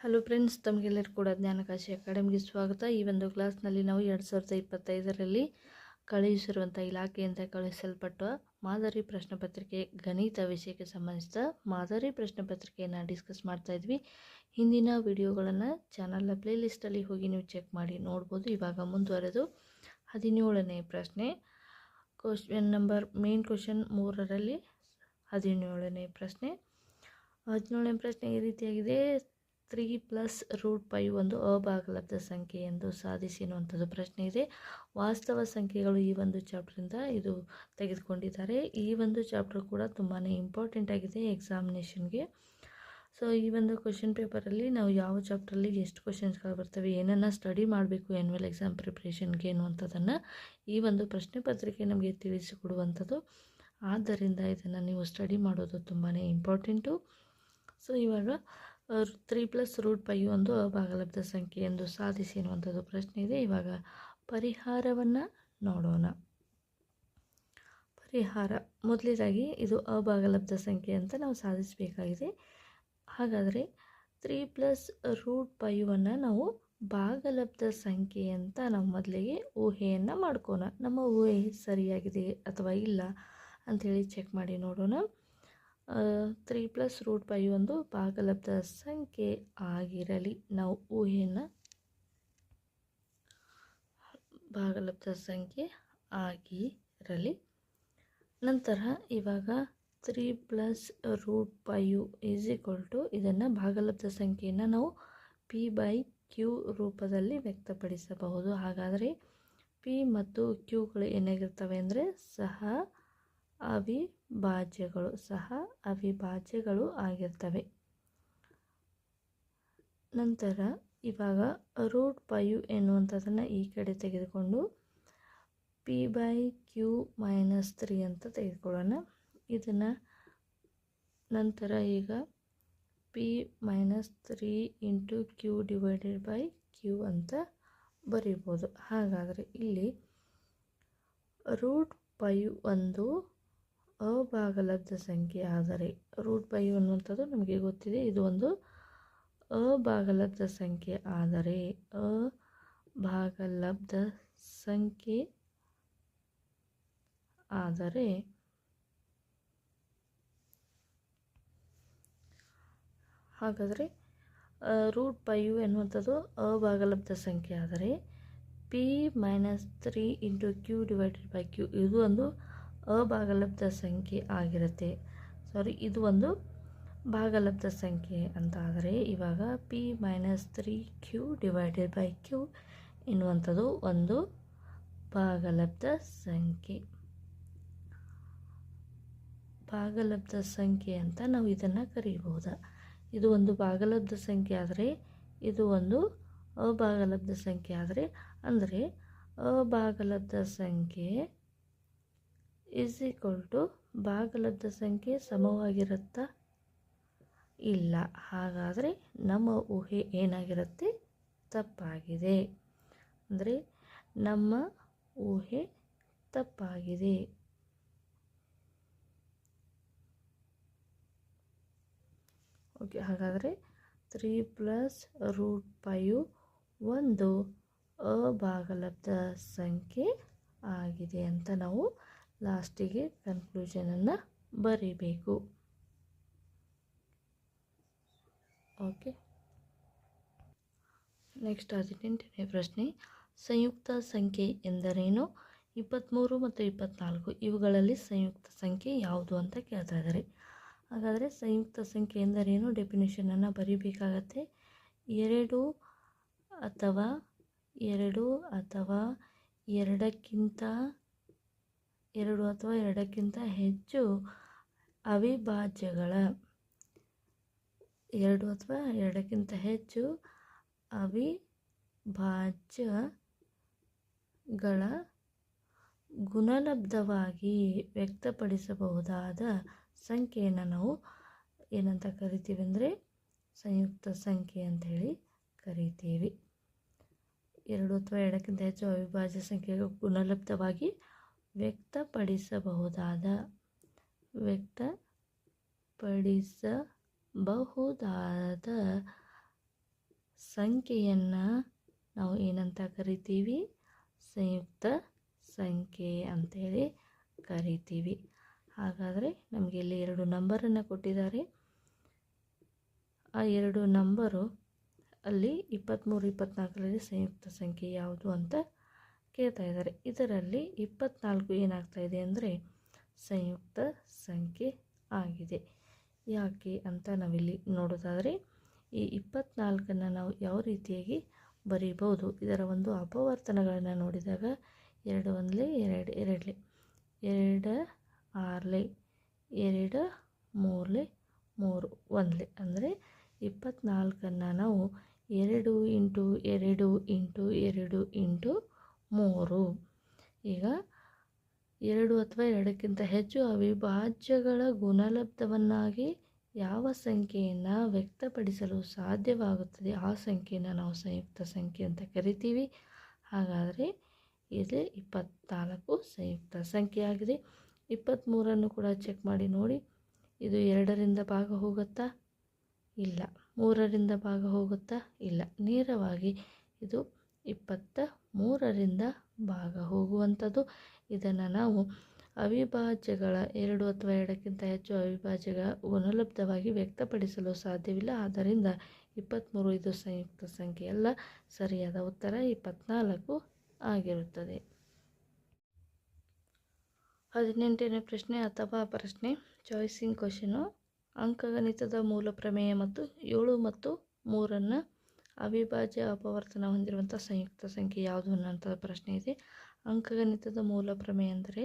Hello friends ತಮಗೆಲ್ಲರೂ ಕೂಡ ಜ್ಞಾನಕಾಶಿ ಅಕಾಡೆಮಿಗೆ ಸ್ವಾಗತ. ಈ ಒಂದು ಕ್ಲಾಸ್ನಲ್ಲಿ ನಾವು ಎರಡು ಸಾವಿರದ ಇಪ್ಪತ್ತೈದರಲ್ಲಿ ಕಳುಹಿಸಿರುವಂಥ ಇಲಾಖೆಯಿಂದ ಕಳುಹಿಸಲ್ಪಟ್ಟ ಮಾದರಿ ಪ್ರಶ್ನೆ ಪತ್ರಿಕೆ ಗಣಿತ ವಿಷಯಕ್ಕೆ ಸಂಬಂಧಿಸಿದ ಮಾದರಿ ಪ್ರಶ್ನೆ ಪತ್ರಿಕೆಯನ್ನು ಡಿಸ್ಕಸ್ ಮಾಡ್ತಾ ಇದ್ವಿ. ಹಿಂದಿನ ವಿಡಿಯೋಗಳನ್ನು ಚಾನಲ್ನ ಪ್ಲೇಲಿಸ್ಟಲ್ಲಿ ಹೋಗಿ ನೀವು ಚೆಕ್ ಮಾಡಿ ನೋಡ್ಬೋದು. ಇವಾಗ ಮುಂದುವರೆದು ಹದಿನೇಳನೇ ಪ್ರಶ್ನೆ. ಕ್ವಶನ್ ನಂಬರ್ ಮೇನ್ ಕ್ವಶನ್ ಮೂರರಲ್ಲಿ ಹದಿನೇಳನೇ ಪ್ರಶ್ನೆ. ಹದಿನೇಳನೇ ಪ್ರಶ್ನೆ ಈ ರೀತಿಯಾಗಿದೆ. ತ್ರೀ ಪ್ಲಸ್ ರೂಟ್ ಪೈ ಒಂದು ಅಭಾಗಲಬ್ಧ ಸಂಖ್ಯೆ ಎಂದು ಸಾಧಿಸಿ ಅನ್ನುವಂಥದ್ದು ಪ್ರಶ್ನೆ ಇದೆ. ವಾಸ್ತವ ಸಂಖ್ಯೆಗಳು ಈ ಒಂದು ಚಾಪ್ಟ್ರಿಂದ ಇದು ತೆಗೆದುಕೊಂಡಿದ್ದಾರೆ. ಈ ಒಂದು ಚಾಪ್ಟರ್ ಕೂಡ ತುಂಬಾ ಇಂಪಾರ್ಟೆಂಟ್ ಆಗಿದೆ ಎಕ್ಸಾಮಿನೇಷನ್ಗೆ ಸೊ ಈ ಒಂದು ಕ್ವಶನ್ ಪೇಪರಲ್ಲಿ ನಾವು ಯಾವ ಚಾಪ್ಟ್ರಲ್ಲಿ ಎಷ್ಟು ಕ್ವಶನ್ಸ್ಗಳು ಬರ್ತವೆ, ಏನನ್ನು ಸ್ಟಡಿ ಮಾಡಬೇಕು ಎನ್ಯುವಲ್ ಎಕ್ಸಾಮ್ ಪ್ರಿಪ್ರೇಷನ್ಗೆ ಅನ್ನುವಂಥದ್ದನ್ನು ಈ ಒಂದು ಪ್ರಶ್ನೆ ಪತ್ರಿಕೆ ನಮಗೆ ತಿಳಿಸಿಕೊಡುವಂಥದ್ದು. ಆದ್ದರಿಂದ ಇದನ್ನು ನೀವು ಸ್ಟಡಿ ಮಾಡೋದು ತುಂಬಾ ಇಂಪಾರ್ಟೆಂಟು ಸೊ ಇವಾಗ ತ್ರೀ ಪ್ಲಸ್ ರೂಟ್ ಪೈ ಒಂದು ಭಾಗಲಬ್ಧ ಸಂಖ್ಯೆ ಎಂದು ಸಾಧಿಸಿ ಎನ್ನುವಂಥದ್ದು ಪ್ರಶ್ನೆ ಇದೆ. ಇವಾಗ ಪರಿಹಾರವನ್ನು ನೋಡೋಣ. ಪರಿಹಾರ, ಮೊದಲಿದಾಗಿ ಇದು ಅಭಾಗಲಬ್ಧ ಸಂಖ್ಯೆ ಅಂತ ನಾವು ಸಾಧಿಸಬೇಕಾಗಿದೆ. ಹಾಗಾದರೆ ತ್ರೀ ಪ್ಲಸ್ ರೂಟ್ ಪೈವನ್ನು ನಾವು ಭಾಗಲಬ್ಧ ಸಂಖ್ಯೆ ಅಂತ ನಾವು ಮೊದಲಿಗೆ ಊಹೆಯನ್ನು ಮಾಡ್ಕೋಣ. ನಮ್ಮ ಊಹೆ ಸರಿಯಾಗಿದೆ ಅಥವಾ ಇಲ್ಲ ಅಂಥೇಳಿ ಚೆಕ್ ಮಾಡಿ ನೋಡೋಣ. ತ್ರೀ ಪ್ಲಸ್ ರೂಟ್ ಬೈ ಒಂದು ಭಾಗಲಬ್ಧ ಸಂಖ್ಯೆ ಆಗಿರಲಿ. ನಾವು ಊಹೆಯನ್ನು ಭಾಗಲಬ್ಧ ಸಂಖ್ಯೆ ಆಗಿರಲಿ. ನಂತರ ಇವಾಗ three plus root by is equal to ಇದನ್ನು ಭಾಗಲಬ್ಧ ಸಂಖ್ಯೆಯನ್ನು ನಾವು ಪಿ ಬೈ ಕ್ಯೂ ರೂಪದಲ್ಲಿ ವ್ಯಕ್ತಪಡಿಸಬಹುದು. ಹಾಗಾದರೆ ಪಿ ಮತ್ತು ಕ್ಯೂಗಳು ಏನಾಗಿರ್ತವೆ ಅಂದರೆ ಸಹ ಅವಿಭಾಜ್ಯಗಳು ಸಹ ಅವಿಭಾಜ್ಯಗಳು ಆಗಿರ್ತವೆ. ನಂತರ ಇವಾಗ ರೂಟ್ ಪೈಯು ಎನ್ನುವಂಥದ್ದನ್ನು ಈ ಕಡೆ ತೆಗೆದುಕೊಂಡು P by Q minus three ಅಂತ ತೆಗೆದುಕೊಳ್ಳೋಣ. ಇದನ್ನು ನಂತರ ಈಗ P minus three into Q divided by Q ಅಂತ ಬರೀಬೋದು. ಹಾಗಾದರೆ ಇಲ್ಲಿ ರೂಟ್ ಪೈ ಒಂದು ಅಭಾಗಲಬ್ಧ ಸಂಖ್ಯೆ ಆದರೆ ರೂಟ್ ಬೈ ಅನ್ನುವಂಥದ್ದು ನಮಗೆ ಗೊತ್ತಿದೆ. ಇದು ಒಂದು ಅಭಾಗಲಬ್ಧ ಸಂಖ್ಯೆ ಆದರೆ ಭಾಗಲಬ್ಧ ಸಂಖ್ಯೆ ಆದರೆ ಹಾಗಾದರೆ ರೂಟ್ ಪೈಯು ಎನ್ನುವಂಥದ್ದು ಅಭಾಗಲಬ್ಧ ಸಂಖ್ಯೆ ಆದರೆ P minus three into Q divided by Q. ಇದು ಒಂದು ಅಭಾಗಲಬ್ಧ ಸಂಖ್ಯೆ ಆಗಿರುತ್ತೆ. ಸಾರಿ ಇದು ಒಂದು ಭಾಗಲಬ್ಧ ಸಂಖ್ಯೆ ಅಂತ ಆದರೆ ಇವಾಗ P minus three Q divided by Q ಎನ್ನುವಂಥದ್ದು ಒಂದು ಭಾಗಲಬ್ಧ ಸಂಖ್ಯೆ. ಭಾಗಲಬ್ಧ ಸಂಖ್ಯೆ ಅಂತ ನಾವು ಇದನ್ನು ಕರೀಬಹುದಾ ಇದು ಒಂದು ಭಾಗಲಬ್ಧ ಸಂಖ್ಯೆ ಆದರೆ ಇದು ಒಂದು ಅಭಾಗಲಬ್ಧ ಸಂಖ್ಯೆ ಆದರೆ ಅಂದರೆ ಅಭಾಗಲಬ್ಧ ಸಂಖ್ಯೆ ಈಸ್ ಈಕ್ವಲ್ ಟು ಭಾಗಲಬ್ಧ ಸಂಖ್ಯೆ ಸಮವಾಗಿರುತ್ತಾ? ಇಲ್ಲ. ಹಾಗಾದರೆ ನಮ್ಮ ಊಹೆ ಏನಾಗಿರುತ್ತೆ? ತಪ್ಪಾಗಿದೆ. ಅಂದರೆ ನಮ್ಮ ಊಹೆ ತಪ್ಪಾಗಿದೆ. ಓಕೆ, ಹಾಗಾದರೆ ತ್ರೀ ಪ್ಲಸ್ ರೂಟ್ ಫೈವ್ ಒಂದು ಅಭಾಗಲಬ್ಧ ಸಂಖ್ಯೆ ಆಗಿದೆ ಅಂತ ನಾವು ಲಾಸ್ಟಿಗೆ ಕನ್ಕ್ಲೂಷನನ್ನು ಬರೀಬೇಕು. ಓಕೆ. ನೆಕ್ಸ್ಟ್ ಹದಿನೆಂಟನೇ ಪ್ರಶ್ನೆ, ಸಂಯುಕ್ತ ಸಂಖ್ಯೆ ಎಂದರೇನು? ಇಪ್ಪತ್ತ್ಮೂರು ಮತ್ತು ಇಪ್ಪತ್ತ್ನಾಲ್ಕು, ಇವುಗಳಲ್ಲಿ ಸಂಯುಕ್ತ ಸಂಖ್ಯೆ ಯಾವುದು ಅಂತ ಕೇಳ್ತಾ ಇದ್ದಾರೆ ಹಾಗಾದರೆ ಸಂಯುಕ್ತ ಸಂಖ್ಯೆ ಎಂದರೇನು? ಡೆಫಿನೇಷನನ್ನು ಬರೀಬೇಕಾಗತ್ತೆ. ಎರಡು ಅಥವಾ ಎರಡು ಅಥವಾ ಎರಡಕ್ಕಿಂತ ಎರಡು ಅಥವಾ ಎರಡಕ್ಕಿಂತ ಹೆಚ್ಚು ಅವಿಭಾಜ್ಯಗಳ, ಎರಡು ಅಥವಾ ಎರಡಕ್ಕಿಂತ ಹೆಚ್ಚು ಅವಿಭಾಜ್ಯಗಳ ಗುಣಲಬ್ಧವಾಗಿ ವ್ಯಕ್ತಪಡಿಸಬಹುದಾದ ಸಂಖ್ಯೆಯನ್ನು ನಾವು ಏನಂತ ಕರಿತೀವಿ ಅಂದರೆ ಸಂಯುಕ್ತ ಸಂಖ್ಯೆ ಅಂತ ಹೇಳಿ ಕರಿತೀವಿ. ಎರಡು ಅಥವಾ ಎರಡಕ್ಕಿಂತ ಹೆಚ್ಚು ಅವಿಭಾಜ್ಯ ಸಂಖ್ಯೆಗಳು ಗುಣಲಬ್ಧವಾಗಿ ವ್ಯಕ್ತಪಡಿಸಬಹುದಾದ ವ್ಯಕ್ತಪಡಿಸಬಹುದಾದ ಸಂಖ್ಯೆಯನ್ನು ನಾವು ಏನಂತ ಕರಿತೀವಿ? ಸಂಯುಕ್ತ ಸಂಖ್ಯೆ ಅಂತೇಳಿ ಕರಿತೀವಿ. ಹಾಗಾದರೆ ನಮಗೆ ಇಲ್ಲಿ ಎರಡು ನಂಬರನ್ನು ಕೊಟ್ಟಿದ್ದಾರೆ. ಆ ಎರಡು ನಂಬರು ಅಲ್ಲಿ ಇಪ್ಪತ್ತ್ಮೂರು ಇಪ್ಪತ್ತ್ನಾಲ್ಕರಲ್ಲಿ ಸಂಯುಕ್ತ ಸಂಖ್ಯೆ ಯಾವುದು ಅಂತ ಕೇಳ್ತಾ ಇದ್ದಾರೆ. ಇದರಲ್ಲಿ ಇಪ್ಪತ್ತ್ನಾಲ್ಕು ಏನಾಗ್ತಾ ಇದೆ ಅಂದರೆ ಸಂಯುಕ್ತ ಸಂಖ್ಯೆ ಆಗಿದೆ. ಯಾಕೆ ಅಂತ ನಾವಿಲ್ಲಿ ನೋಡೋದಾದರೆ, ಈ ಇಪ್ಪತ್ತ್ನಾಲ್ಕನ್ನು ನಾವು ಯಾವ ರೀತಿಯಾಗಿ ಬರೀಬೋದು ಇದರ ಒಂದು ಅಪವರ್ತನಗಳನ್ನು ನೋಡಿದಾಗ ಎರಡು ಒಂದಲೇ, ಎರಡು, ಎರಡಲೆ, ಎರಡು ಆರಲೆ, ಎರಡು ಮೂರಲೆ, ಮೂರು ಒಂದಲೆ. ಅಂದರೆ ಇಪ್ಪತ್ತ್ನಾಲ್ಕನ್ನು ನಾವು ಎರಡು ಇಂಟು ಎರಡು ಇಂಟು ಎರಡು ಇಂಟು ಮೂರು. ಈಗ ಎರಡು ಅಥವಾ ಎರಡಕ್ಕಿಂತ ಹೆಚ್ಚು ಅವಿಭಾಜ್ಯಗಳ ಗುಣಲಬ್ಧವನ್ನಾಗಿ ಯಾವ ಸಂಖ್ಯೆಯನ್ನು ವ್ಯಕ್ತಪಡಿಸಲು ಸಾಧ್ಯವಾಗುತ್ತದೆ, ಆ ಸಂಖ್ಯೆಯನ್ನು ನಾವು ಸಂಯುಕ್ತ ಸಂಖ್ಯೆ ಅಂತ ಕರಿತೀವಿ. ಹಾಗಾದರೆ ಇದು ಇಪ್ಪತ್ತ್ನಾಲ್ಕು ಸಂಯುಕ್ತ ಸಂಖ್ಯೆ ಆಗಿದೆ. ಇಪ್ಪತ್ತ್ಮೂರನ್ನು ಕೂಡ ಚೆಕ್ ಮಾಡಿ ನೋಡಿ. ಇದು ಎರಡರಿಂದ ಭಾಗ ಹೋಗುತ್ತಾ? ಇಲ್ಲ. ಮೂರರಿಂದ ಭಾಗ ಹೋಗುತ್ತಾ? ಇಲ್ಲ. ನೇರವಾಗಿ ಇದು ಇಪ್ಪತ್ತ ಮೂರರಿಂದ ಭಾಗ ಹೋಗುವಂಥದ್ದು. ಇದನ್ನು ನಾವು ಅವಿಭಾಜ್ಯಗಳ ಎರಡು ಅಥವಾ ಎರಡಕ್ಕಿಂತ ಹೆಚ್ಚು ಅವಿಭಾಜ್ಯಗಳ ಗುಣಲಬ್ಧವಾಗಿ ವ್ಯಕ್ತಪಡಿಸಲು ಸಾಧ್ಯವಿಲ್ಲ. ಆದ್ದರಿಂದ ಇಪ್ಪತ್ತ್ಮೂರು ಇದು ಸಂಯುಕ್ತ ಸಂಖ್ಯೆಯಲ್ಲ ಸರಿಯಾದ ಉತ್ತರ ಇಪ್ಪತ್ತ್ನಾಲ್ಕು ಆಗಿರುತ್ತದೆ. ಹದಿನೆಂಟನೇ ಪ್ರಶ್ನೆ ಅಥವಾ ಪ್ರಶ್ನೆ. ಚಾಯ್ಸಿಂಗ್ ಕ್ವಶನು ಅಂಕಗಣಿತದ ಮೂಲ ಪ್ರಮೇಯ ಮತ್ತು ಏಳು ಮತ್ತು ಮೂರನ್ನು ಅವಿಭಾಜ್ಯ ಅಪವರ್ತನ ಹೊಂದಿರುವಂಥ ಸಂಯುಕ್ತ ಸಂಖ್ಯೆ ಯಾವುದು ಅನ್ನೋಂಥ ಪ್ರಶ್ನೆ ಇದೆ. ಅಂಕಗಣಿತದ ಮೂಲ ಪ್ರಮೇಯ ಅಂದರೆ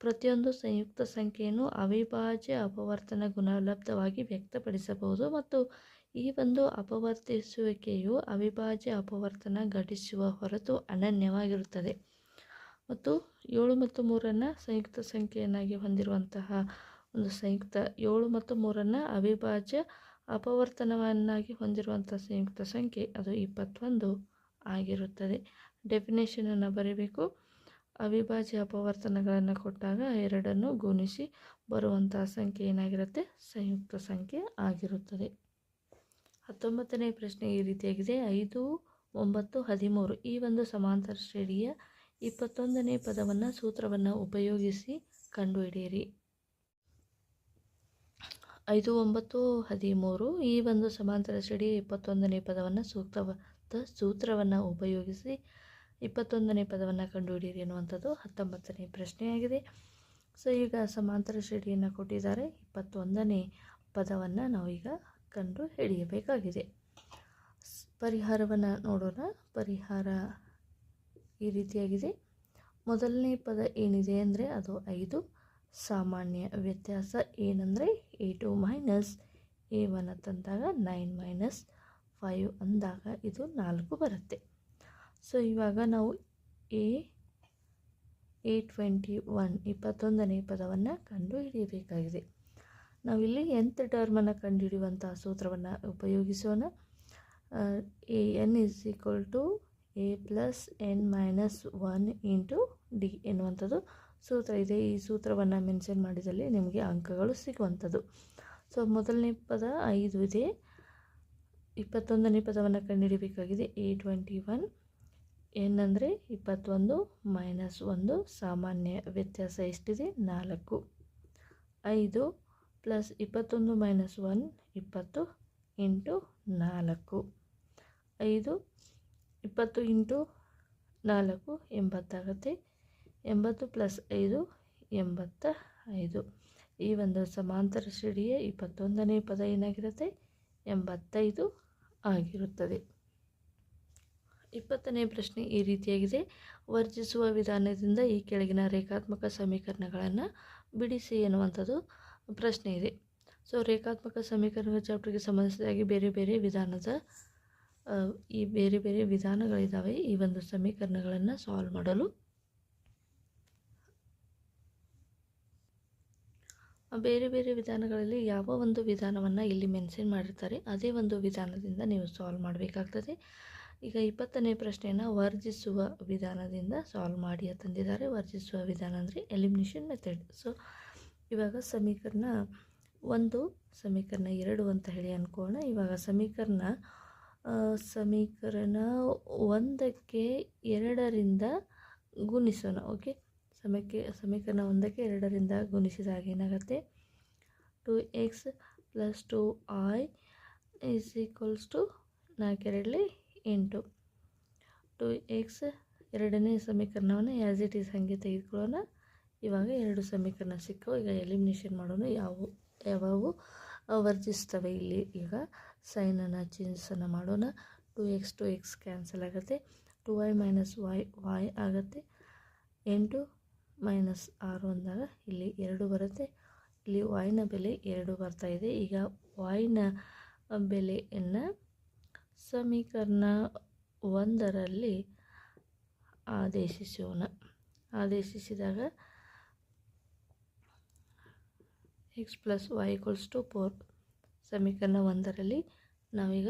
ಪ್ರತಿಯೊಂದು ಸಂಯುಕ್ತ ಸಂಖ್ಯೆಯನ್ನು ಅವಿಭಾಜ್ಯ ಅಪವರ್ತನ ಗುಣಲಬ್ಧವಾಗಿ ವ್ಯಕ್ತಪಡಿಸಬಹುದು ಮತ್ತು ಈ ಒಂದು ಅಪವರ್ತಿಸುವಿಕೆಯು ಅವಿಭಾಜ್ಯ ಅಪವರ್ತನ ಘಟಿಸುವ ಹೊರತು ಅನನ್ಯವಾಗಿರುತ್ತದೆ. ಮತ್ತು ಏಳು ಮತ್ತು ಮೂರನ್ನು ಸಂಯುಕ್ತ ಸಂಖ್ಯೆಯನ್ನಾಗಿ ಹೊಂದಿರುವಂತಹ ಒಂದು ಸಂಯುಕ್ತ ಏಳು ಮತ್ತು ಮೂರನ್ನು ಅವಿಭಾಜ್ಯ ಅಪವರ್ತನವನ್ನಾಗಿ ಹೊಂದಿರುವಂಥ ಸಂಯುಕ್ತ ಸಂಖ್ಯೆ ಅದು ಇಪ್ಪತ್ತೊಂದು ಆಗಿರುತ್ತದೆ. ಡೆಫಿನೇಷನನ್ನು ಬರೀಬೇಕು. ಅವಿಭಾಜ್ಯ ಅಪವರ್ತನಗಳನ್ನು ಕೊಟ್ಟಾಗ ಎರಡನ್ನು ಗುಣಿಸಿ ಬರುವಂತಹ ಸಂಖ್ಯೆ ಏನಾಗಿರುತ್ತೆ? ಸಂಯುಕ್ತ ಸಂಖ್ಯೆ ಆಗಿರುತ್ತದೆ. ಹತ್ತೊಂಬತ್ತನೇ ಪ್ರಶ್ನೆ ಈ ರೀತಿಯಾಗಿದೆ. ಐದು, ಒಂಬತ್ತು, ಹದಿಮೂರು ಈ ಒಂದು ಸಮಾಂತರ ಶ್ರೇಣಿಯ ಇಪ್ಪತ್ತೊಂದನೇ ಪದವನ್ನು ಸೂತ್ರವನ್ನು ಉಪಯೋಗಿಸಿ ಕಂಡುಹಿಡಿಯಿರಿ. ಐದು ಒಂಬತ್ತು ಹದಿಮೂರು ಈ ಒಂದು ಸಮಾಂತರ ಸಿಡಿ ಇಪ್ಪತ್ತೊಂದನೇ ಪದವನ್ನು ಸೂಕ್ತವಾದ ಸೂತ್ರವನ್ನು ಉಪಯೋಗಿಸಿ ಇಪ್ಪತ್ತೊಂದನೇ ಪದವನ್ನು ಕಂಡುಹಿಡಿಯಿರಿ ಎನ್ನುವಂಥದ್ದು ಹತ್ತೊಂಬತ್ತನೇ ಪ್ರಶ್ನೆಯಾಗಿದೆ. ಸೊ ಈಗ ಸಮಾಂತರ ಶ್ರೇಣಿಯನ್ನು ಕೊಟ್ಟಿದ್ದಾರೆ. ಇಪ್ಪತ್ತೊಂದನೇ ಪದವನ್ನು ನಾವೀಗ ಕಂಡು ಹಿಡಿಯಬೇಕಾಗಿದೆ. ಪರಿಹಾರವನ್ನು ನೋಡೋಣ. ಪರಿಹಾರ ಈ ರೀತಿಯಾಗಿದೆ. ಮೊದಲನೇ ಪದ ಏನಿದೆ ಅಂದರೆ ಅದು ಐದು. ಸಾಮಾನ್ಯ ವ್ಯತ್ಯಾಸ ಏನಂದರೆ a two minus a one ಅಂತಂದಾಗ ನೈನ್ ಮೈನಸ್ ಫೈವ್ ಅಂದಾಗ ಇದು ನಾಲ್ಕು ಬರುತ್ತೆ. ಸೊ ಇವಾಗ ನಾವು ಎ ಎ ಟ್ವೆಂಟಿ ಒನ್ ಇಪ್ಪತ್ತೊಂದನೇ ಪದವನ್ನು ಕಂಡುಹಿಡಿಯಬೇಕಾಗಿದೆ. ನಾವಿಲ್ಲಿ ಎಂತ್ ಟರ್ಮನ್ನು ಕಂಡುಹಿಡಿಯುವಂಥ ಸೂತ್ರವನ್ನು ಉಪಯೋಗಿಸೋಣ. A n is equal to a plus n minus one into d ಎನ್ನುವಂಥದ್ದು ಸೂತ್ರ ಇದೆ. ಈ ಸೂತ್ರವನ್ನು ಮೆನ್ಷನ್ ಮಾಡಿದಲ್ಲಿ ನಿಮಗೆ ಅಂಕಗಳು ಸಿಗುವಂಥದ್ದು. ಸೊ ಮೊದಲನೇ ಪದ ಐದು ಇದೆ. ಇಪ್ಪತ್ತೊಂದನೇ ಪದವನ್ನು ಕಂಡುಹಿಡಿಯಬೇಕಾಗಿದೆ. ಎ ಟ್ವೆಂಟಿ ಒನ್ ಏನಂದರೆ ಇಪ್ಪತ್ತೊಂದು ಮೈನಸ್ ಒಂದು, ಸಾಮಾನ್ಯ ವ್ಯತ್ಯಾಸ ಎಷ್ಟಿದೆ? ನಾಲ್ಕು. ಐದು ಪ್ಲಸ್ ಇಪ್ಪತ್ತೊಂದು ಮೈನಸ್ ಒನ್ ಇಪ್ಪತ್ತು ಇಂಟು ನಾಲ್ಕು. ಐದು, ಇಪ್ಪತ್ತು ಇಂಟು ನಾಲ್ಕು, ಎಂಬತ್ತಾಗುತ್ತೆ. ಎಂಬತ್ತು ಪ್ಲಸ್ ಐದು, ಎಂಬತ್ತ ಐದು. ಈ ಒಂದು ಸಮಾಂತರ ಶ್ರೇಣಿಯ ಇಪ್ಪತ್ತೊಂದನೇ ಪದ ಏನಾಗಿರುತ್ತೆ? ಎಂಬತ್ತೈದು ಆಗಿರುತ್ತದೆ. ಇಪ್ಪತ್ತನೇ ಪ್ರಶ್ನೆ ಈ ರೀತಿಯಾಗಿದೆ. ವರ್ಜಿಸುವ ವಿಧಾನದಿಂದ ಈ ಕೆಳಗಿನ ರೇಖಾತ್ಮಕ ಸಮೀಕರಣಗಳನ್ನು ಬಿಡಿಸಿ ಎನ್ನುವಂಥದ್ದು ಪ್ರಶ್ನೆ ಇದೆ. ಸೊ ರೇಖಾತ್ಮಕ ಸಮೀಕರಣ ಚಾಪ್ಟರ್ಗೆ ಸಂಬಂಧಿಸಿದಾಗಿ ಬೇರೆ ಬೇರೆ ವಿಧಾನದ ಈ ಬೇರೆ ಬೇರೆ ವಿಧಾನಗಳಿದ್ದಾವೆ ಈ ಒಂದು ಸಮೀಕರಣಗಳನ್ನು ಸಾಲ್ವ್ ಮಾಡಲು. ಬೇರೆ ಬೇರೆ ವಿಧಾನಗಳಲ್ಲಿ ಯಾವ ಒಂದು ವಿಧಾನವನ್ನು ಇಲ್ಲಿ ಮೆನ್ಷನ್ ಮಾಡಿರ್ತಾರೆ, ಅದೇ ಒಂದು ವಿಧಾನದಿಂದ ನೀವು ಸಾಲ್ವ್ ಮಾಡಬೇಕಾಗ್ತದೆ. ಈಗ ಇಪ್ಪತ್ತನೇ ಪ್ರಶ್ನೆಯನ್ನು ವರ್ಜಿಸುವ ವಿಧಾನದಿಂದ ಸಾಲ್ವ್ ಮಾಡಿ ತಂದಿದ್ದಾರೆ ವರ್ಜಿಸುವ ವಿಧಾನ ಅಂದರೆ ಎಲಿಮಿನೇಷನ್ ಮೆಥಡ್ ಸೊ ಇವಾಗ ಸಮೀಕರಣ ಒಂದು, ಸಮೀಕರಣ ಎರಡು ಅಂತ ಹೇಳಿ ಅನ್ಕೋಣ. ಇವಾಗ ಸಮೀಕರಣ ಸಮೀಕರಣ ಒಂದಕ್ಕೆ ಎರಡರಿಂದ ಗುಣಿಸೋಣ ಓಕೆ ಸಮಕ್ಕೆ ಸಮೀಕರಣ ಒಂದಕ್ಕೆ ಎರಡರಿಂದ ಗುಣಿಸಿದಾಗ ಏನಾಗುತ್ತೆ? Two x plus two y is equals to ನಾಲ್ಕೆರಡಲಿ ಎಂಟು. ಟು ಎಕ್ಸ್ ಎರಡನೇ ಸಮೀಕರಣವನ್ನು ಆ್ಯಸ್ ಇಟ್ ಈಸ್ ಹಾಗೆ ತೆಗೆದುಕೊಳ್ಳೋಣ. ಇವಾಗ ಎರಡು ಸಮೀಕರಣ ಸಿಕ್ಕವು ಈಗ ಎಲಿಮಿನೇಷನ್ ಮಾಡೋಣ ಯಾವ, ಯಾವವು ವರ್ಜಿಸ್ತವೆ ಇಲ್ಲಿ. ಈಗ ಸೈನನ್ನು ಚೇಂಜಸನ್ನು ಮಾಡೋಣ. Two x two x cancel ಆಗುತ್ತೆ. Two y minus y y ಆಗುತ್ತೆ. ಎಂಟು ಮೈನಸ್ ಆರು ಅಂದಾಗ ಇಲ್ಲಿ ಎರಡು ಬರುತ್ತೆ. ಇಲ್ಲಿ ವಾಯ್ನ ಬೆಲೆ ಎರಡು ಬರ್ತಾ ಇದೆ. ಈಗ ವಾಯ್ನ ಬೆಲೆಯನ್ನು ಸಮೀಕರಣ ಒಂದರಲ್ಲಿ ಆದೇಶಿಸೋಣ. ಆದೇಶಿಸಿದಾಗ x plus y equals to four ಸಮೀಕರಣ ಒಂದರಲ್ಲಿ ನಾವೀಗ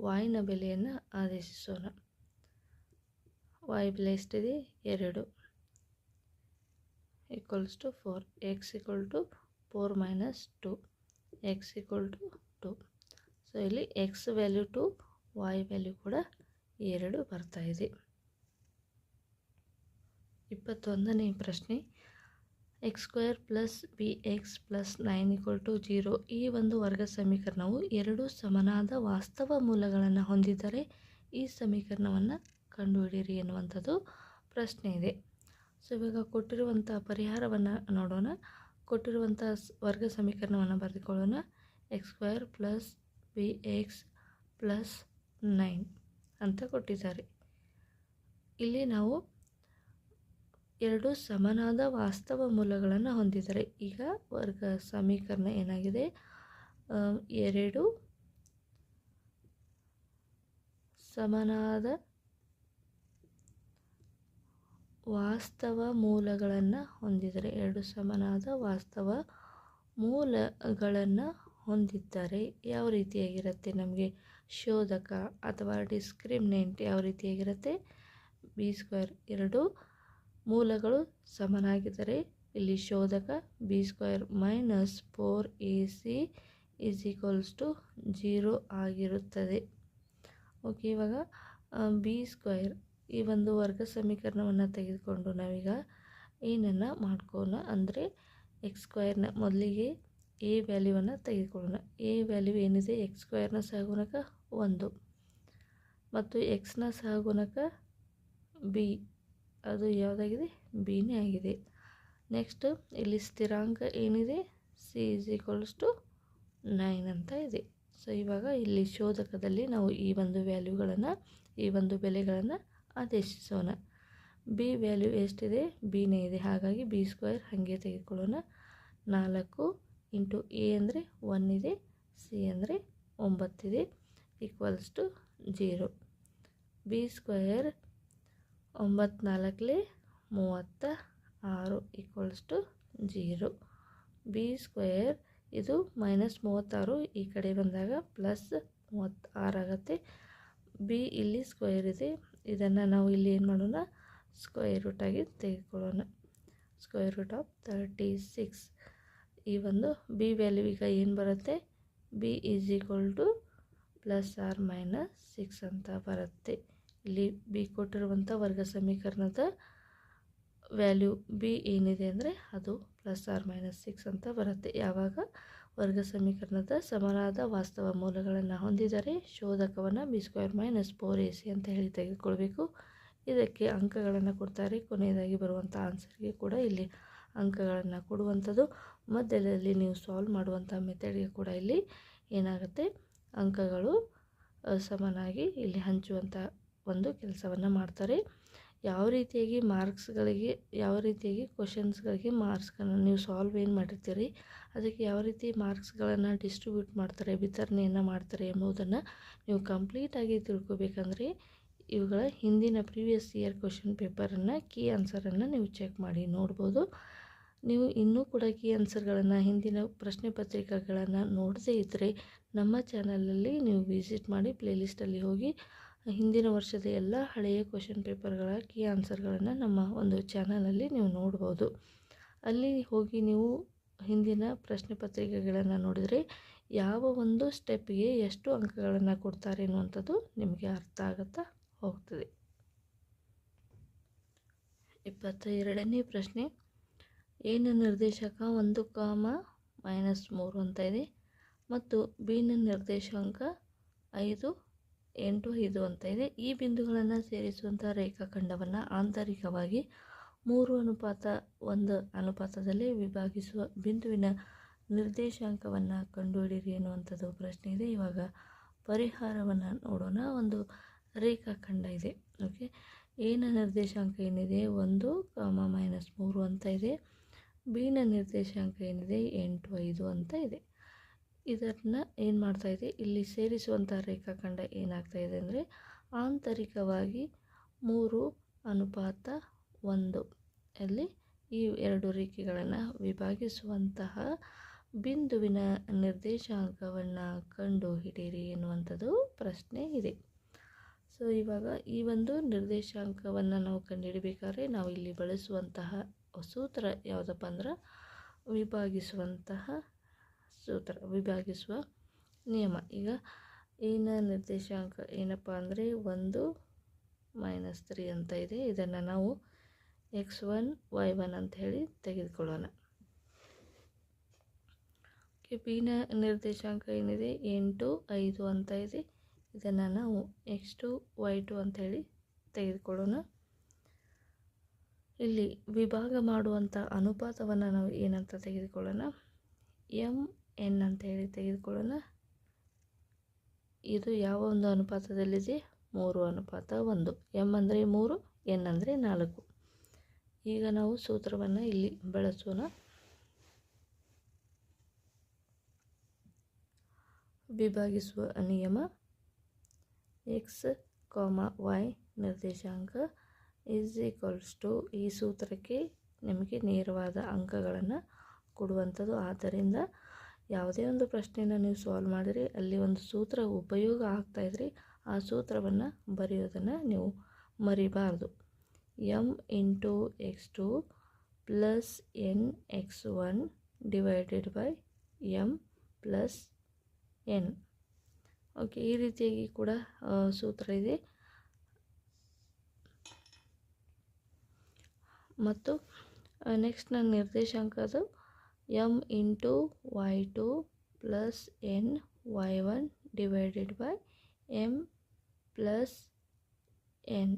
ವಾಯ್ನ ಬೆಲೆಯನ್ನು ಆದೇಶಿಸೋಣ. ವಾಯ್ ಬೆಲೆ ಎಷ್ಟಿದೆ? ಎರಡು. Equals to four x equal to four minus two x equal to two two so x value two y value ಕೂಡ ಎರಡು ಬರ್ತಾ ಇದೆ. ಇಪ್ಪತ್ತೊಂದನೇ ಪ್ರಶ್ನೆ. X square plus b x plus nine equal to zero ಈ ಒಂದು ವರ್ಗ ಸಮೀಕರಣವು ಎರಡು ಸಮನಾದ ವಾಸ್ತವ ಮೂಲಗಳನ್ನು ಹೊಂದಿದ್ದರೆ ಈ ಸಮೀಕರಣವನ್ನು ಕಂಡುಹಿಡಿಯಿರಿ ಎನ್ನುವಂಥದ್ದು ಪ್ರಶ್ನೆ ಇದೆ. ಸೊ ಇವಾಗ ಕೊಟ್ಟಿರುವಂಥ ಪರಿಹಾರವನ್ನು ನೋಡೋಣ. ಕೊಟ್ಟಿರುವಂಥ ವರ್ಗ ಸಮೀಕರಣವನ್ನು ಬರೆದುಕೊಳ್ಳೋಣ. X square plus b x plus nine ಅಂತ ಕೊಟ್ಟಿದ್ದಾರೆ. ಇಲ್ಲಿ ನಾವು ಎರಡು ಸಮನಾದ ವಾಸ್ತವ ಮೂಲಗಳನ್ನು ಹೊಂದಿದ್ದಾರೆ. ಈಗ ವರ್ಗ ಸಮೀಕರಣ ಏನಾಗಿದೆ? ಎರಡು ಸಮನಾದ ವಾಸ್ತವ ಮೂಲಗಳನ್ನು ಹೊಂದಿದ್ದಾರೆ ಎರಡು ಸಮನಾದ ವಾಸ್ತವ ಮೂಲಗಳನ್ನು ಹೊಂದಿದ್ದಾರೆ ಯಾವ ರೀತಿಯಾಗಿರುತ್ತೆ ನಮಗೆ? ಶೋಧಕ ಅಥವಾ ಡಿಸ್ಕ್ರಿಮಿನೆಂಟ್ ಯಾವ ರೀತಿಯಾಗಿರುತ್ತೆ? ಬಿ ಸ್ಕ್ವೇರ್ ಎರಡು ಮೂಲಗಳು ಸಮನಾಗಿದ್ದರೆ ಇಲ್ಲಿ ಶೋಧಕ b square minus four a c is equals to zero ಆಗಿರುತ್ತದೆ. ಓಕೆ ಇವಾಗ ಬಿ ಸ್ಕ್ವೇರ್ ಈ ಒಂದು ವರ್ಗ ಸಮೀಕರಣವನ್ನು ತೆಗೆದುಕೊಂಡು ನಾವೀಗ ಏನನ್ನು ಮಾಡ್ಕೋಣ ಅಂದರೆ ಎಕ್ಸ್ ಸ್ಕ್ವೇರ್ನ ಮೊದಲಿಗೆ ಎ ವ್ಯಾಲ್ಯೂವನ್ನು ತೆಗೆದುಕೊಳ್ಳೋಣ. ಎ ವ್ಯಾಲ್ಯೂ ಏನಿದೆ? ಎಕ್ಸ್ ಸ್ಕ್ವೇರ್ನ ಸಹಗುಣಕ ಒಂದು. ಮತ್ತು ಎಕ್ಸ್ನ ಸಹಗುಣಕ ಬಿ ಅದು ಯಾವುದಾಗಿದೆ? ಬಿನೇ ಆಗಿದೆ. ನೆಕ್ಸ್ಟ್ ಇಲ್ಲಿ ಸ್ಥಿರಾಂಕ ಏನಿದೆ? C is equals to nine ಅಂತ ಇದೆ. ಸೊ ಇವಾಗ ಇಲ್ಲಿ ಶೋಧಕದಲ್ಲಿ ನಾವು ಈ ಒಂದು ವ್ಯಾಲ್ಯೂಗಳನ್ನು ಈ ಒಂದು ಬೆಲೆಗಳನ್ನು ಆದೇಶಿಸೋಣ. ಬಿ ವ್ಯಾಲ್ಯೂ ಎಷ್ಟಿದೆ? ಬಿನೇ ಇದೆ. ಹಾಗಾಗಿ ಬಿ ಸ್ಕ್ವೇರ್ ಹಾಗೆ ತೆಗೆದುಕೊಳ್ಳೋಣ. ನಾಲ್ಕು ಇಂಟು ಎ ಅಂದರೆ ಒನ್ ಇದೆ. ಸಿ ಅಂದರೆ ಒಂಬತ್ತಿದೆ equals to zero b square ಒಂಬತ್ನಾಲ್ಕಲೇ ನಾಲ್ಕಲೆ ಮೂವತ್ತ ಆರು equals to zero b square ಇದು ಮೈನಸ್ ಮೂವತ್ತಾರು ಈ ಕಡೆ ಬಂದಾಗ ಪ್ಲಸ್ ಮೂವತ್ತಾರು ಆಗುತ್ತೆ. ಬಿ ಇಲ್ಲಿ ಸ್ಕ್ವೇರ್ ಇದೆ. ಇದನ್ನು ನಾವು ಇಲ್ಲಿ ಏನು ಮಾಡೋಣ? ಸ್ಕ್ವೇರ್ ರೂಟಾಗಿ ತೆಗೆದುಕೊಳ್ಳೋಣ. Square root of thirty six ಈ ಒಂದು ಬಿ ವ್ಯಾಲ್ಯೂ ಈಗ ಏನು ಬರುತ್ತೆ? B is equal to plus or minus six ಅಂತ ಬರುತ್ತೆ. ಇಲ್ಲಿ ಬಿ ಕೊಟ್ಟಿರುವಂಥ ವರ್ಗ ಸಮೀಕರಣದ ವ್ಯಾಲ್ಯೂ ಬಿ ಏನಿದೆ ಅಂದರೆ ಅದು ಪ್ಲಸ್ ಆರ್ ಮೈನಸ್ ಸಿಕ್ಸ್ ಅಂತ ಬರುತ್ತೆ. ಯಾವಾಗ? ವರ್ಗ ಸಮೀಕರಣದ ಸಮನಾದ ವಾಸ್ತವ ಮೂಲಗಳನ್ನು ಹೊಂದಿದರೆ ಶೋಧಕವನ್ನು b square minus four a c ಅಂತ ಹೇಳಿ ತೆಗೆದುಕೊಳ್ಬೇಕು. ಇದಕ್ಕೆ ಅಂಕಗಳನ್ನು ಕೊಡ್ತಾರೆ. ಕೊನೆಯದಾಗಿ ಬರುವಂಥ ಆನ್ಸರ್ಗೆ ಕೂಡ ಇಲ್ಲಿ ಅಂಕಗಳನ್ನು ಕೊಡುವಂಥದ್ದು ಮಧ್ಯದಲ್ಲಿ ನೀವು ಸಾಲ್ವ್ ಮಾಡುವಂಥ ಮೆಥಡ್ಗೆ ಕೂಡ ಇಲ್ಲಿ ಏನಾಗುತ್ತೆ? ಅಂಕಗಳು ಸಮನಾಗಿ ಇಲ್ಲಿ ಹಂಚುವಂಥ ಒಂದು ಕೆಲಸವನ್ನು ಮಾಡ್ತಾರೆ. ಯಾವ ರೀತಿಯಾಗಿ ಮಾರ್ಕ್ಸ್ಗಳಿಗೆ, ಯಾವ ರೀತಿಯಾಗಿ ಕ್ವಶನ್ಸ್ಗಳಿಗೆ ಮಾರ್ಕ್ಸ್ಗಳನ್ನು ನೀವು ಸಾಲ್ವ್ ಏನು ಮಾಡಿರ್ತೀರಿ, ಅದಕ್ಕೆ ಯಾವ ರೀತಿ ಮಾರ್ಕ್ಸ್ಗಳನ್ನು ಡಿಸ್ಟ್ರಿಬ್ಯೂಟ್ ಮಾಡ್ತಾರೆ, ವಿತರಣೆಯನ್ನು ಮಾಡ್ತಾರೆ ಎಂಬುದನ್ನು ನೀವು ಕಂಪ್ಲೀಟಾಗಿ ತಿಳ್ಕೊಬೇಕಂದ್ರೆ ಇವುಗಳ ಹಿಂದಿನ ಪ್ರೀವಿಯಸ್ ಇಯರ್ ಕ್ವಶನ್ ಪೇಪರನ್ನು ಕೀ ಆನ್ಸರನ್ನು ನೀವು ಚೆಕ್ ಮಾಡಿ ನೋಡ್ಬೋದು. ನೀವು ಇನ್ನೂ ಕೂಡ ಕೀ ಆನ್ಸರ್ಗಳನ್ನು, ಹಿಂದಿನ ಪ್ರಶ್ನೆ ಪತ್ರಿಕೆಗಳನ್ನು ನೋಡದೇ ಇದ್ದರೆ ನಮ್ಮ ಚಾನಲಲ್ಲಿ ನೀವು ವಿಸಿಟ್ ಮಾಡಿ ಪ್ಲೇಲಿಸ್ಟಲ್ಲಿ ಹೋಗಿ ಹಿಂದಿನ ವರ್ಷದ ಎಲ್ಲ ಹಳೆಯ ಕ್ವಶನ್ ಪೇಪರ್ಗಳ ಕೀ ಆನ್ಸರ್ಗಳನ್ನು ನಮ್ಮ ಒಂದು ಚಾನಲಲ್ಲಿ ನೀವು ನೋಡ್ಬೋದು. ಅಲ್ಲಿ ಹೋಗಿ ನೀವು ಹಿಂದಿನ ಪ್ರಶ್ನೆ ಪತ್ರಿಕೆಗಳನ್ನು ನೋಡಿದರೆ ಯಾವ ಒಂದು ಸ್ಟೆಪ್ಗೆ ಎಷ್ಟು ಅಂಕಗಳನ್ನು ಕೊಡ್ತಾರೆ ಅನ್ನುವಂಥದ್ದು ನಿಮಗೆ ಅರ್ಥ ಆಗುತ್ತಾ ಹೋಗ್ತದೆ. ಇಪ್ಪತ್ತ ಎರಡನೇ ಪ್ರಶ್ನೆ ಏನ ನಿರ್ದೇಶಕ ಒಂದು ಕಾಮ ಮೈನಸ್ ಮೂರು ಅಂತ ಇದೆ. ಮತ್ತು ಬಿನ ನಿರ್ದೇಶಾಂಕ ಐದು ಎಂಟು, ಐದು ಅಂತ ಇದೆ. ಈ ಬಿಂದುಗಳನ್ನು ಸೇರಿಸುವಂಥ ರೇಖಾಖಂಡವನ್ನು ಆಂತರಿಕವಾಗಿ ಮೂರು ಅನುಪಾತ, ಒಂದು ಅನುಪಾತದಲ್ಲಿ ವಿಭಾಗಿಸುವ ಬಿಂದುವಿನ ನಿರ್ದೇಶಾಂಕವನ್ನು ಕಂಡುಹಿಡಿಯಿರಿ ಅನ್ನುವಂಥದ್ದು ಪ್ರಶ್ನೆ ಇದೆ. ಇವಾಗ ಪರಿಹಾರವನ್ನು ನೋಡೋಣ. ಒಂದು ರೇಖಾಖಂಡ ಇದೆ. ಓಕೆ. ಏನ ನಿರ್ದೇಶಾಂಕ ಏನಿದೆ? ಒಂದು ಕಾಮ ಮೈನಸ್ ಮೂರು ಅಂತ ಇದೆ. ಬಿನ ನಿರ್ದೇಶಾಂಕ ಏನಿದೆ? ಎಂಟು, ಐದು ಅಂತ ಇದೆ. ಇದನ್ನು ಏನು ಮಾಡ್ತಾ ಇದೆ? ಇಲ್ಲಿ ಸೇರಿಸುವಂಥ ರೇಖಾಖಂಡ ಏನಾಗ್ತಾ ಇದೆ ಅಂದರೆ ಆಂತರಿಕವಾಗಿ ಮೂರು ಅನುಪಾತ ಒಂದು. ಅಲ್ಲಿ ಈ ಎರಡು ರೇಖೆಗಳನ್ನು ವಿಭಾಗಿಸುವಂತಹ ಬಿಂದುವಿನ ನಿರ್ದೇಶಾಂಕವನ್ನು ಕಂಡು ಹಿಡಿಯಿರಿ ಎನ್ನುವಂಥದ್ದು ಪ್ರಶ್ನೆ ಇದೆ. ಸೊ ಇವಾಗ ಈ ಒಂದು ನಿರ್ದೇಶಾಂಕವನ್ನು ನಾವು ಕಂಡುಹಿಡಬೇಕಾದ್ರೆ ನಾವು ಇಲ್ಲಿ ಬಳಸುವಂತಹ ಸೂತ್ರ ಯಾವುದಪ್ಪ ಅಂದ್ರೆ ವಿಭಾಗಿಸುವಂತಹ ಸೂತ್ರ ವಿಭಾಗಿಸುವ ನಿಯಮ. ಈಗ ಈನ ನಿರ್ದೇಶಾಂಕ ಏನಪ್ಪ ಅಂದರೆ ಒಂದು ಮೈನಸ್ ತ್ರೀ ಅಂತ ಇದೆ. ಇದನ್ನು ನಾವು ಎಕ್ಸ್ ಒನ್ ವೈ ಒನ್ ಅಂತ ಹೇಳಿ ತೆಗೆದುಕೊಳ್ಳೋಣ. ಓಕೆ ಬಿನ ನಿರ್ದೇಶಾಂಕ ಏನಿದೆ? ಎಂಟು, ಐದು ಅಂತ ಇದೆ. ಇದನ್ನು ನಾವು ಎಕ್ಸ್ ಟು ವೈ ಟು ಅಂತ ಹೇಳಿ ತೆಗೆದುಕೊಳ್ಳೋಣ. ಇಲ್ಲಿ ವಿಭಾಗ ಮಾಡುವಂಥ ಅನುಪಾತವನ್ನು ನಾವು ಏನಂತ ತೆಗೆದುಕೊಳ್ಳೋಣ? ಎಂ ಎನ್ ಅಂತ ಹೇಳಿ ತೆಗೆದುಕೊಳ್ಳೋಣ. ಇದು ಯಾವ ಒಂದು ಅನುಪಾತದಲ್ಲಿದೆ? ಮೂರು ಅನುಪಾತ ಒಂದು. ಎಂ ಅಂದರೆ ಮೂರು, ಎನ್ ಅಂದರೆ ನಾಲ್ಕು. ಈಗ ನಾವು ಸೂತ್ರವನ್ನು ಇಲ್ಲಿ ಬಳಸೋಣ. ವಿಭಾಗಿಸುವ ನಿಯಮ. ಎಕ್ಸ್ ಕಾಮ ವೈ ನಿರ್ದೇಶಾಂಕ ಈಸ್ ಈಕ್ವಲ್ಸ್ ಟು ಈ ಸೂತ್ರಕ್ಕೆ ನಿಮಗೆ ನೇರವಾದ ಅಂಕಗಳನ್ನು ಕೊಡುವಂಥದ್ದು. ಆದ್ದರಿಂದ ಯಾವುದೇ ಒಂದು ಪ್ರಶ್ನೆಯನ್ನು ನೀವು ಸಾಲ್ವ್ ಮಾಡಿದ್ರೆ ಅಲ್ಲಿ ಒಂದು ಸೂತ್ರ ಉಪಯೋಗ ಆಗ್ತಾಯಿದ್ರಿ ಆ ಸೂತ್ರವನ್ನು ಬರೆಯೋದನ್ನು ನೀವು ಮರಿಬಾರ್ದು. M into x two plus n x one divided by m plus n okay ಈ ರೀತಿಯಾಗಿ ಕೂಡ ಸೂತ್ರ ಇದೆ. ಮತ್ತು ನೆಕ್ಸ್ಟ್ ನನ್ನ ನಿರ್ದೇಶಾಂಕದು m into y two plus n y one divided by m plus n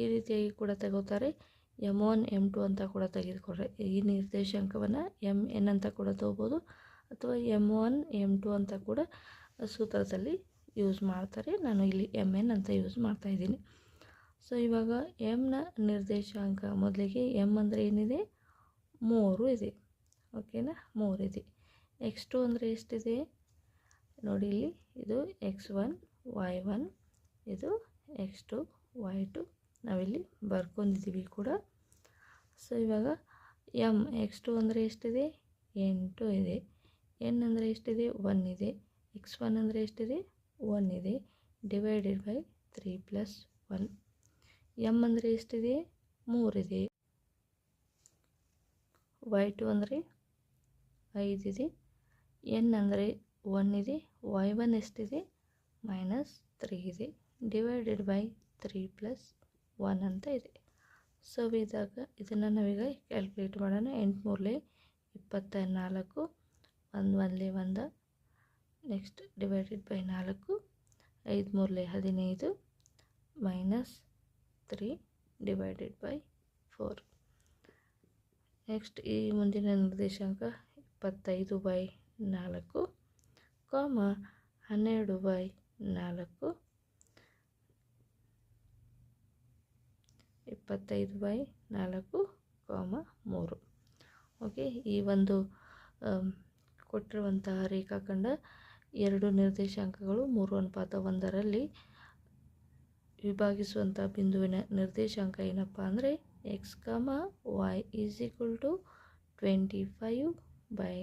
ಈ ರೀತಿಯಾಗಿ ಕೂಡ ತಗೋತಾರೆ. ಎಂ ಒನ್ ಎಂ ಟು ಅಂತ ಕೂಡ ತೆಗೆದುಕೊಂಡ್ರೆ ಈ ನಿರ್ದೇಶಾಂಕವನ್ನು ಎಂ ಎನ್ ಅಂತ ಕೂಡ ತಗೋಬೋದು. ಅಥವಾ ಎಂ ಒನ್ ಎಂ ಟು ಅಂತ ಕೂಡ ಸೂತ್ರದಲ್ಲಿ ಯೂಸ್ ಮಾಡ್ತಾರೆ. ನಾನು ಇಲ್ಲಿ ಎಂ ಎನ್ ಅಂತ ಯೂಸ್ ಮಾಡ್ತಾಯಿದ್ದೀನಿ ಸೊ ಇವಾಗ ಎಮ್ನ ನಿರ್ದೇಶಾಂಕ ಮೊದಲಿಗೆ ಎಂ ಅಂದರೆ ಏನಿದೆ? ಮೂರು ಇದೆ. ಓಕೆನಾ? ಮೂರಿದೆ. ಎಕ್ಸ್ ಟು ಅಂದರೆ ಎಷ್ಟಿದೆ? ನೋಡಿ ಇಲ್ಲಿ, ಇದು ಎಕ್ಸ್ ಒನ್ ವೈ ಒನ್ ಇದು ಎಕ್ಸ್ ಟು ವೈ ಟು ನಾವಿಲ್ಲಿ ಬರ್ಕೊಂಡಿದ್ದೀವಿ ಕೂಡ. ಸೊ ಇವಾಗ ಎಂ ಎಕ್ಸ್ ಟು ಅಂದರೆ ಎಷ್ಟಿದೆ? ಎಂಟು ಇದೆ. ಎನ್ ಅಂದರೆ ಎಷ್ಟಿದೆ? ಒನ್ ಇದೆ. ಎಕ್ಸ್ ಒನ್ ಅಂದರೆ ಎಷ್ಟಿದೆ? ಒನ್ ಇದೆ. Divided by three plus one M ಅಂದರೆ ಎಷ್ಟಿದೆ? ಮೂರಿದೆ. ವೈ ಟು ಅಂದರೆ? ಐದಿದೆ ಎನ್ ಅಂದರೆ ಒನ್ ಇದೆ. ವೈ ಒನ್ ಎಷ್ಟಿದೆ? ಮೈನಸ್ ತ್ರೀ ಇದೆ. Divided by three plus one ಅಂತ ಇದೆ. ಸೊ ಇದಾಗ ಇದನ್ನು ನಾವೀಗ ಕ್ಯಾಲ್ಕುಲೇಟ್ ಮಾಡೋಣ. ಎಂಟು ಮೂರಲೆ ಇಪ್ಪತ್ತ ನಾಲ್ಕು ಒಂದು ಒಂದಲೇ ಒಂದು, ನೆಕ್ಸ್ಟ್ ಡಿವೈಡೆಡ್ ಬೈ ನಾಲ್ಕು ಐದು ಮೂರಲೆ ಹದಿನೈದು, minus three divided by four. Next ಈ ಮುಂದಿನ ನಿರ್ದೇಶಾಂಕ ಇಪ್ಪತ್ತೈದು ಬೈ ನಾಲ್ಕು ಕಾಮ ಹನ್ನೆರಡು ಬೈ ನಾಲ್ಕು ಇಪ್ಪತ್ತೈದು ಬೈ ನಾಲ್ಕು ಕಾಮ ಮೂರು. ಓಕೆ, ಈ ಒಂದು ಕೊಟ್ಟಿರುವಂತಹ ರೇಖಾಖಂಡ ಎರಡು ನಿರ್ದೇಶಾಂಕಗಳು ಮೂರು ಅನುಪಾತ ಒಂದರಲ್ಲಿ ವಿಭಾಗಿಸುವಂಥ ಬಿಂದುವಿನ ನಿರ್ದೇಶಾಂಕ ಏನಪ್ಪ ಅಂದರೆ x comma y is equal to twenty five by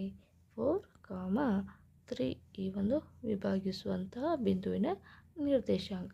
four comma three ಈ ಒಂದು ವಿಭಾಗಿಸುವಂತಹ ಬಿಂದುವಿನ ನಿರ್ದೇಶಾಂಕ.